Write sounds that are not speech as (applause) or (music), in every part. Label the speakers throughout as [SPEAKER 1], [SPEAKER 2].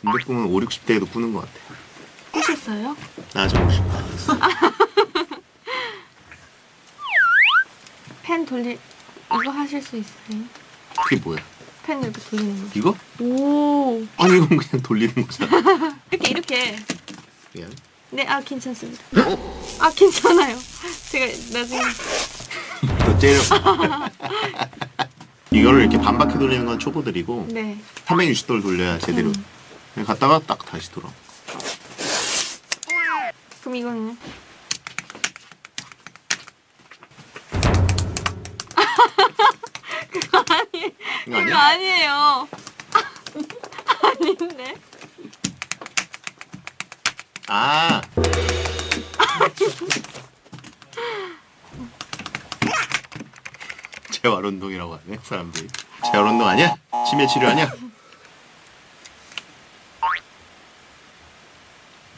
[SPEAKER 1] 군대 꿈은 5, 60대에도 꾸는 것 같아.
[SPEAKER 2] 꾸셨어요?
[SPEAKER 1] 나 아직 50대 안 됐어.
[SPEAKER 2] 펜 돌리 이거 하실 수 있어요?
[SPEAKER 1] 그게 뭐야?
[SPEAKER 2] 펜 이렇게 돌리는 거.
[SPEAKER 1] 이거?
[SPEAKER 2] 오
[SPEAKER 1] 아니 이건 그냥 돌리는 거잖아. (laughs)
[SPEAKER 2] 이렇게 이렇게.
[SPEAKER 1] 미안.
[SPEAKER 2] 네, 아 괜찮습니다. 아 괜찮아요. 제가 나중에
[SPEAKER 1] 너 째려. (laughs) 이거를 이렇게 반바퀴 돌리는 건 초보들이고
[SPEAKER 2] 네.
[SPEAKER 1] 360도를 돌려야 제대로.
[SPEAKER 2] 음.
[SPEAKER 1] 그냥 갔다가 딱 다시 돌아.
[SPEAKER 2] 그럼 이거는 그거 (laughs)
[SPEAKER 1] 이거 아니야?
[SPEAKER 2] 아니에요. (laughs) 아닌데.
[SPEAKER 1] 아. 재활 운동이라고 하네 사람들이. 재활 운동 아니야? 치매 치료 아니야?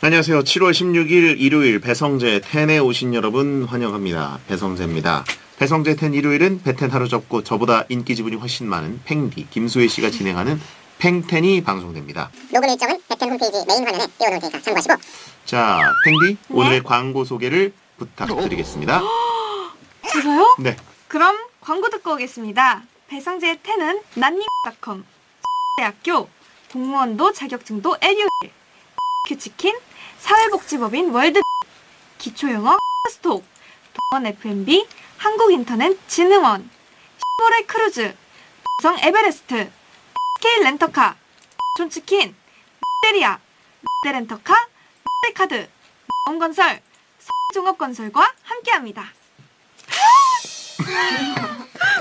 [SPEAKER 1] 안녕하세요. 7월 16일 일요일 배성재 텐에 오신 여러분 환영합니다. 배성재입니다. 배성재 텐 일요일은 배텐 하루 접고 저보다 인기 지분이 훨씬 많은 팽디 김수혜 씨가 진행하는 팽텐이 방송됩니다.
[SPEAKER 3] 녹음 일정은 백텐 홈페이지 메인 화면에 띄워놓을 테니까 참고하시고
[SPEAKER 1] 자, 팽디
[SPEAKER 2] 네.
[SPEAKER 1] 오늘의 광고 소개를 부탁드리겠습니다. (gasps)
[SPEAKER 2] 제가요?
[SPEAKER 1] 네.
[SPEAKER 2] 그럼 광고 듣고 오겠습니다. 배상재의 텐은 난닝닷컴 대학교 공무원도 자격증도 에듀 큐치킨 사회복지법인 월드. 기초영어 스톡. 동원 F&B 한국인터넷진흥원. 시모레 크루즈. 성 에베레스트. 스케일 렌터카. 존치킨. 롯데리아. 롯데렌터카. 롯데카드. 원건설. 종합건설과 함께합니다. (laughs)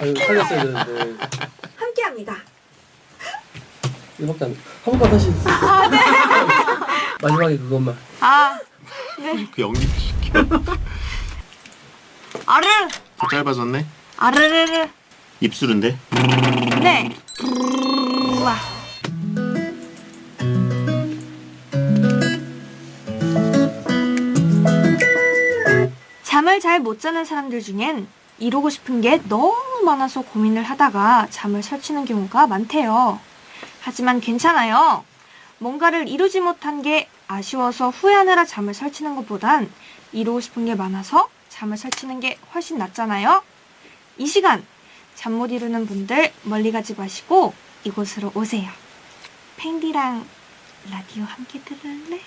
[SPEAKER 4] 아유 살렸어야 되는데
[SPEAKER 2] 함께합니다.
[SPEAKER 4] 이거밖에 안 한 번만 다시
[SPEAKER 2] 아, 네. (laughs)
[SPEAKER 4] 마지막에 그것만
[SPEAKER 2] 아, 네.
[SPEAKER 1] 그 연기 시켜.
[SPEAKER 2] 아르,
[SPEAKER 1] 더 짧아졌네.
[SPEAKER 2] 아르르르.
[SPEAKER 1] 입술인데.
[SPEAKER 2] 네. 잠을 잘 못 자는 사람들 중엔 이루고 싶은 게 너무 많아서 고민을 하다가 잠을 설치는 경우가 많대요. 하지만 괜찮아요. 뭔가를 이루지 못한 게 아쉬워서 후회하느라 잠을 설치는 것보단 이루고 싶은 게 많아서 잠을 설치는 게 훨씬 낫잖아요. 이 시간 잠 못 이루는 분들 멀리 가지 마시고 이곳으로 오세요. 팽디랑 라디오 함께 들을래?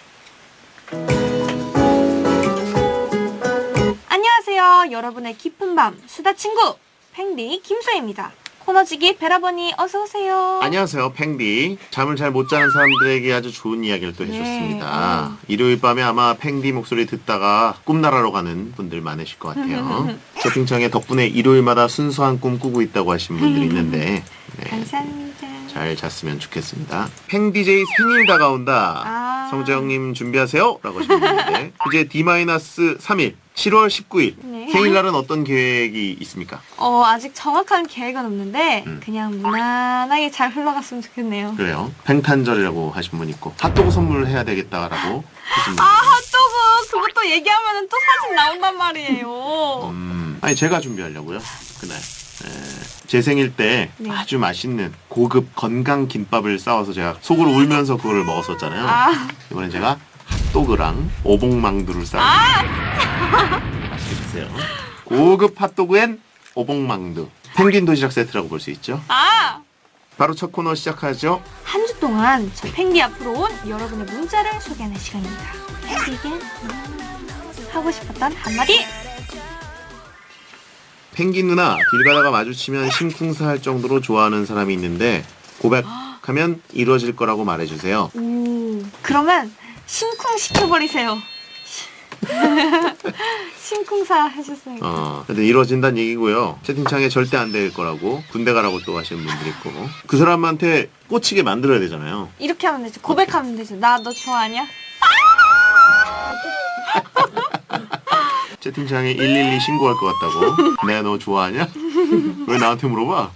[SPEAKER 2] 안녕하세요. 여러분의 깊은 밤 수다 친구 팽디 김소희입니다. 코너지기 베라버니 어서 오세요.
[SPEAKER 1] 안녕하세요, 팽디. 잠을 잘 못 자는 사람들에게 아주 좋은 이야기를 또
[SPEAKER 2] 네,
[SPEAKER 1] 해줬습니다.
[SPEAKER 2] 어.
[SPEAKER 1] 일요일 밤에 아마 팽디 목소리 듣다가 꿈나라로 가는 분들 많으실 것 같아요. (laughs) 채팅창에 덕분에 일요일마다 순수한 꿈 꾸고 있다고 하신 분들이 (laughs) 있는데 네,
[SPEAKER 2] 감사합니다.
[SPEAKER 1] 잘 잤으면 좋겠습니다. 팽디제이 생일 다가온다.
[SPEAKER 2] 아.
[SPEAKER 1] 성재형님 준비하세요. 라고 하셨는데 이제 D-3일 7월 19일
[SPEAKER 2] 네.
[SPEAKER 1] 생일날은 어떤 계획이 있습니까?
[SPEAKER 2] 어, 아직 정확한 계획은 없는데
[SPEAKER 1] 음.
[SPEAKER 2] 그냥 무난하게 잘 흘러갔으면 좋겠네요.
[SPEAKER 1] 그래요. 팽탄절이라고 하신 분 있고 핫도그 선물해야 되겠다라고 하신 분.
[SPEAKER 2] 아, 핫도그 그것도 얘기하면 또 사진 나온단 말이에요.
[SPEAKER 1] 음, 아니 제가 준비하려고요. 그날 에, 제 생일 때
[SPEAKER 2] 네.
[SPEAKER 1] 아주 맛있는 고급 건강 김밥을 싸워서 제가 속으로 울면서 그거를 먹었었잖아요.
[SPEAKER 2] 아,
[SPEAKER 1] 이번엔 제가 핫도그랑 오복망두를 싸서 (laughs) 맛있게 드세요. 고급 핫도그엔 오복망두. 펭귄 도시락 세트라고 볼 수 있죠.
[SPEAKER 2] 아!
[SPEAKER 1] 바로 첫 코너 시작하죠.
[SPEAKER 2] 한 주 동안 저 팽디 앞으로 온 여러분의 문자를 소개하는 시간입니다. 팽디에게 음, 하고 싶었던 한마디!
[SPEAKER 1] 펭귄 누나 길 가다가 마주치면 심쿵사 할 정도로 좋아하는 사람이 있는데 고백하면 이루어질 거라고 말해주세요.
[SPEAKER 2] 오, 그러면 심쿵 시켜버리세요. (laughs) 심쿵사 하셨으니까.
[SPEAKER 1] 어, 근데 이루어진다는 얘기고요. 채팅창에 절대 안 될 거라고 군대 가라고 또 하시는 분들이 있고 그 사람한테 꽂히게 만들어야 되잖아요.
[SPEAKER 2] 이렇게 하면 되죠. 고백하면 되죠. 나 너 좋아하냐? (laughs)
[SPEAKER 1] 채팅창에 112 신고할 것 같다고. 내가 너 좋아하냐? 왜 나한테 물어봐?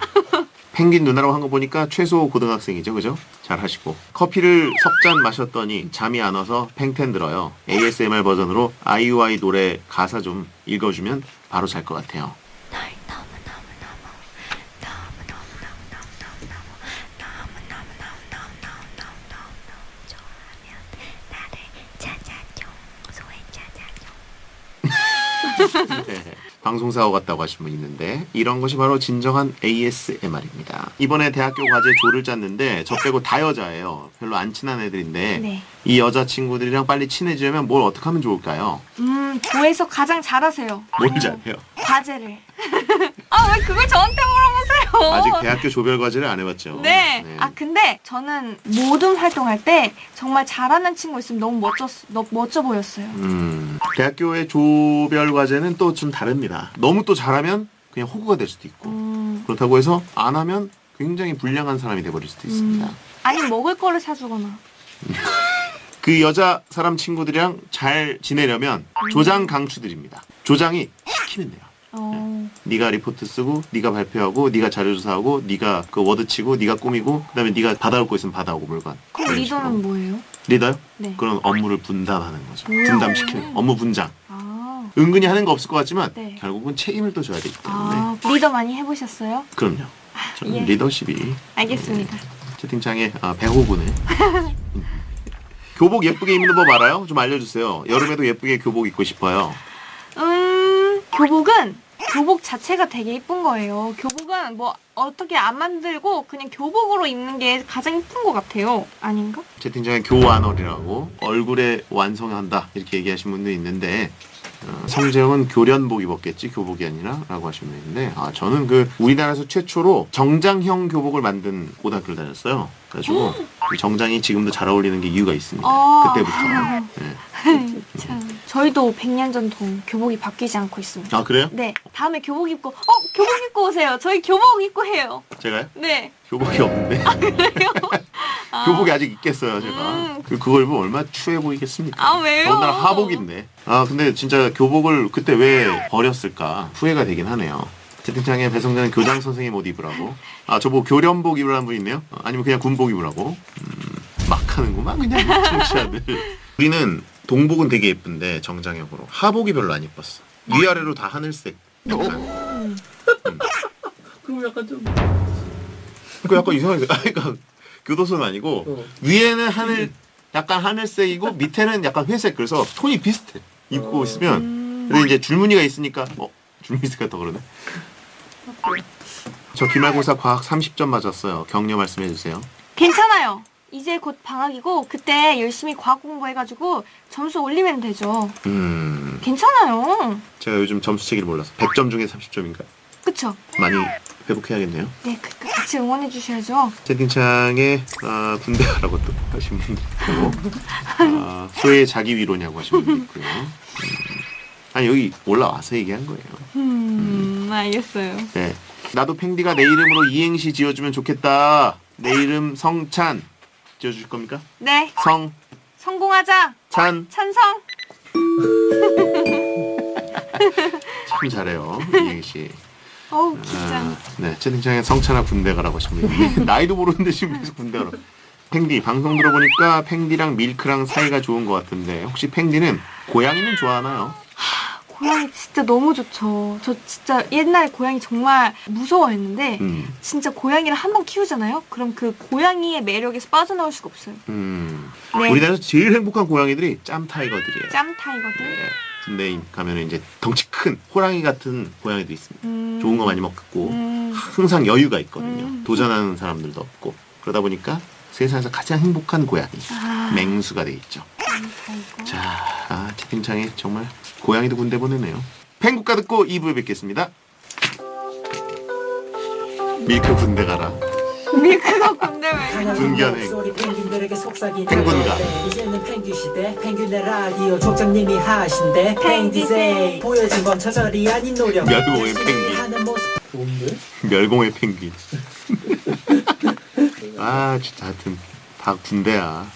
[SPEAKER 1] 펭귄 누나라고 한 거 보니까 최소 고등학생이죠, 그죠? 잘 하시고 커피를 석 잔 마셨더니 잠이 안 와서 팽텐 들어요. ASMR 버전으로 아이유아이 노래 가사 좀 읽어주면 바로 잘 것 같아요. 네, 방송사고 같다고 하신 분 있는데 이런 것이 바로 진정한 ASMR입니다. 이번에 대학교 과제 조를 짰는데 저 빼고 다 여자예요. 별로 안 친한 애들인데
[SPEAKER 2] 네.
[SPEAKER 1] 이 여자 친구들이랑 빨리 친해지려면 뭘 어떻게 하면 좋을까요?
[SPEAKER 2] 음, 조에서 가장 잘하세요.
[SPEAKER 1] 뭘 잘해요?
[SPEAKER 2] 과제를. 아, 왜 그걸 저한테 물어보세요?
[SPEAKER 1] 아직 대학교 조별 과제를 안 해봤죠.
[SPEAKER 2] 네. 아 근데 저는 모든 활동할 때 정말 잘하는 친구 있으면 너무 멋졌 너, 멋져 보였어요.
[SPEAKER 1] 음, 대학교의 조별 과제는 또 좀 다릅니다. 너무 또 잘하면 그냥 호구가 될 수도 있고
[SPEAKER 2] 음,
[SPEAKER 1] 그렇다고 해서 안 하면 굉장히 불량한 사람이 돼버릴 수도 있습니다.
[SPEAKER 2] 음. 아니 먹을 거를 사주거나.
[SPEAKER 1] 그 여자 사람 친구들이랑 잘 지내려면 조장 강추드립니다. 조장이 시키면 돼요.
[SPEAKER 2] 어,
[SPEAKER 1] 네가 리포트 쓰고 네가 발표하고 네가 자료 조사하고 네가 그 워드 치고 네가 꾸미고 그다음에 네가 받아올 거 있으면 받아오고 물건.
[SPEAKER 2] 그럼
[SPEAKER 1] 그런
[SPEAKER 2] 리더는
[SPEAKER 1] 식으로.
[SPEAKER 2] 뭐예요?
[SPEAKER 1] 리더요?
[SPEAKER 2] 네.
[SPEAKER 1] 그런 업무를 분담하는 거죠.
[SPEAKER 2] 뭐야?
[SPEAKER 1] 분담시키는 업무 분장.
[SPEAKER 2] 아,
[SPEAKER 1] 은근히 하는 거 없을 것 같지만
[SPEAKER 2] 네.
[SPEAKER 1] 결국은 책임을 또 져야 되기 때문에
[SPEAKER 2] 아 리더 많이 해보셨어요?
[SPEAKER 1] 그럼요. 저는
[SPEAKER 2] 예.
[SPEAKER 1] 리더십이
[SPEAKER 2] 알겠습니다.
[SPEAKER 1] 채팅창에 아, 배호구네. (laughs) 교복 예쁘게 입는 법 알아요? 좀 알려주세요. 여름에도 예쁘게 교복 입고 싶어요.
[SPEAKER 2] 음, 교복은 교복 자체가 되게 이쁜 거예요. 교복은 뭐 어떻게 안 만들고 그냥 교복으로 입는 게 가장 이쁜 것 같아요. 아닌가?
[SPEAKER 1] 채팅창에 교환월이라고 얼굴에 완성한다 이렇게 얘기하신 분도 있는데 어, 성재형은 교련복 입었겠지 교복이 아니라 라고 하신 분 있는데 아 저는 그 우리나라에서 최초로 정장형 교복을 만든 고등학교를 다녔어요 그래가지고 이 정장이 지금도 잘 어울리는 게 이유가 있습니다
[SPEAKER 2] 아.
[SPEAKER 1] 그때부터 (laughs) 네.
[SPEAKER 2] 참. 저희도 100년 전통 교복이 바뀌지 않고 있습니다.
[SPEAKER 1] 아 그래요?
[SPEAKER 2] 네, 다음에 교복 입고 어 교복 입고 오세요. 저희 교복 입고 해요.
[SPEAKER 1] 제가요?
[SPEAKER 2] 네.
[SPEAKER 1] 교복이 없는데
[SPEAKER 2] 아, (laughs)
[SPEAKER 1] 교복이 아직 있겠어요 제가
[SPEAKER 2] 음.
[SPEAKER 1] 그- 그걸 입으면 얼마나 추해 보이겠습니까
[SPEAKER 2] 아 왜요?
[SPEAKER 1] 더군다나 하복인데. 아 근데 진짜 교복을 그때 왜 버렸을까 후회가 되긴 하네요. 채팅창에 배성재는 교장 선생님 옷 입으라고. 아 저보고 교련복 입으라는 분 있네요. 어, 아니면 그냥 군복 입으라고. 음, 막 하는구만 그냥 청취자들. (laughs) 우리는 동복은 되게 예쁜데 정장형으로 하복이 별로 안 예뻤어. 위아래로 다 하늘색. 약간.
[SPEAKER 2] 음.
[SPEAKER 4] 그럼 약간 좀
[SPEAKER 1] 그 약간 이상하게. 아, 그러니까 교도소는 아니고
[SPEAKER 4] 어.
[SPEAKER 1] 위에는 하늘 약간 하늘색이고 밑에는 약간 회색. 그래서 톤이 비슷해. 입고
[SPEAKER 4] 어.
[SPEAKER 1] 있으면
[SPEAKER 2] 음.
[SPEAKER 1] 근데 이제 줄무늬가 있으니까 어 줄무늬 있으니까 더 그러네. 저 기말고사 과학 30점 맞았어요. 격려 말씀해 주세요.
[SPEAKER 2] 괜찮아요. 이제 곧 방학이고 그때 열심히 과학 공부해가지고 점수 올리면 되죠.
[SPEAKER 1] 음,
[SPEAKER 2] 괜찮아요.
[SPEAKER 1] 제가 요즘 점수 체계를 몰라서 100점 중에 30점인가?
[SPEAKER 2] 그쵸?
[SPEAKER 1] 많이 회복해야겠네요.
[SPEAKER 2] 네, 그, 그 같이 응원해 주셔야죠.
[SPEAKER 1] 채팅창에 아, 군대 가라고 또 하신 분들 있고 아, 소의 자기 위로냐고 하신 분들 있고요. 음, 아니 여기 올라와서 얘기한 거예요.
[SPEAKER 2] 음, 알겠어요.
[SPEAKER 1] 네. 나도 팽디가 내 이름으로 이행시 지어주면 좋겠다. 내 이름 성찬 지어줄 겁니까?
[SPEAKER 2] 네,
[SPEAKER 1] 성
[SPEAKER 2] 성공하자.
[SPEAKER 1] 찬
[SPEAKER 2] 찬성. (laughs)
[SPEAKER 1] 참 잘해요 이행 씨.
[SPEAKER 2] 어우, 진짜.
[SPEAKER 1] 아, 네 채팅창에 성찬아 군대 가라고 하시면 나이도 모르는데 지금 계속 군대 가라. 팽디 방송 들어보니까 팽디랑 밀크랑 사이가 좋은 것 같은데 혹시 팽디는 고양이는 좋아하나요?
[SPEAKER 2] 고양이 진짜 너무 좋죠. 저 진짜 옛날에 고양이 정말 무서워했는데
[SPEAKER 1] 음,
[SPEAKER 2] 진짜 고양이를 한 번 키우잖아요? 그럼 그 고양이의 매력에서 빠져나올 수가 없어요.
[SPEAKER 1] 음.
[SPEAKER 2] 네.
[SPEAKER 1] 우리나라에서 제일 행복한 고양이들이 짬 타이거들이에요.
[SPEAKER 2] 짬 타이거들.
[SPEAKER 1] 네. 군대 가면 이제 덩치 큰 호랑이 같은 고양이도 있습니다.
[SPEAKER 2] 음.
[SPEAKER 1] 좋은 거 많이 먹고
[SPEAKER 2] 음.
[SPEAKER 1] 항상 여유가 있거든요.
[SPEAKER 2] 음.
[SPEAKER 1] 도전하는 사람들도 없고 그러다 보니까 세상에서 가장 행복한 고양이
[SPEAKER 2] 아,
[SPEAKER 1] 맹수가 돼 있죠.
[SPEAKER 2] 짬 타이거.
[SPEAKER 1] 자, 아, 채팅창에 정말 고양이도 군대 보내네요. pen국가 듣고 2부에 뵙겠습니다. 밀크 군대 가라.
[SPEAKER 2] 밀크가 군대 왜?
[SPEAKER 1] 분견행. (laughs)
[SPEAKER 5] 소리 펭귄들에게 속삭이는
[SPEAKER 1] 펭귄가.
[SPEAKER 5] 노래. 이제는 펭귄 시대 펭귄의 라디오 족장님이 하신대 펭디세이 보여진 건 처절이 아닌 노력
[SPEAKER 1] 멸공의 펭귄.
[SPEAKER 5] 하는 모습
[SPEAKER 4] 좋은데?
[SPEAKER 1] 멸공의 펭귄. (laughs) 아, 진짜 하여튼 다 군대야.